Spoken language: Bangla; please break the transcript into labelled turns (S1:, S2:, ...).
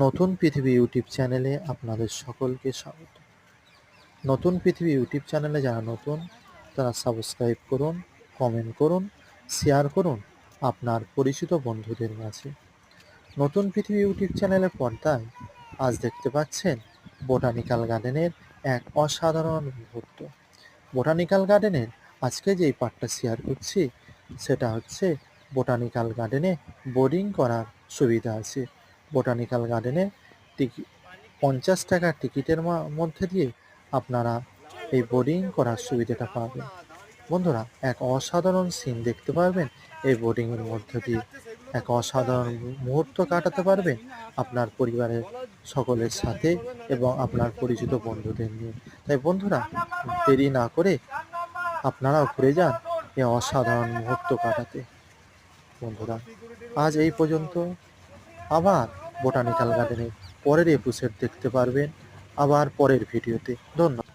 S1: নতুন পৃথিবী ইউটিউব চ্যানেলে আপনাদের সকলকে স্বাগত। নতুন পৃথিবী ইউটিউব চ্যানেলে যারা নতুন, তারা সাবস্ক্রাইব করুন, কমেন্ট করুন, শেয়ার করুন আপনার পরিচিত বন্ধুদের মাঝে। নতুন পৃথিবী ইউটিউব চ্যানেলের পর্দায় আজ দেখতে পাচ্ছেন বোটানিক্যাল গার্ডেনের এক অসাধারণ মুহূর্ত। বোটানিক্যাল গার্ডেনের আজকে যেই পার্টটা শেয়ার করছি, সেটা হচ্ছে বোটানিক্যাল গার্ডেনে বোর্ডিং করার সুবিধা আছে। বোটানিক্যাল গার্ডেনে টিকি পঞ্চাশ টাকার টিকিটের মধ্যে দিয়ে আপনারা এই বোর্ডিং করার সুবিধাটা পাবেন। বন্ধুরা, এক অসাধারণ সিন দেখতে পারবেন। এই বোর্ডিংয়ের মধ্যে দিয়ে এক অসাধারণ মুহূর্ত কাটাতে পারবেন আপনার পরিবারের সকলের সাথে এবং আপনার পরিচিত বন্ধুদের নিয়ে। তাই বন্ধুরা, দেরি না করে আপনারাও ঘুরে যান এই অসাধারণ মুহূর্ত কাটাতে। বন্ধুরা, আজ এই পর্যন্ত। আবার বোটানিক্যাল গার্ডেনের পরের এপিসোড দেখতে পারবেন আবার পরের ভিডিওতে ধন্যবাদ।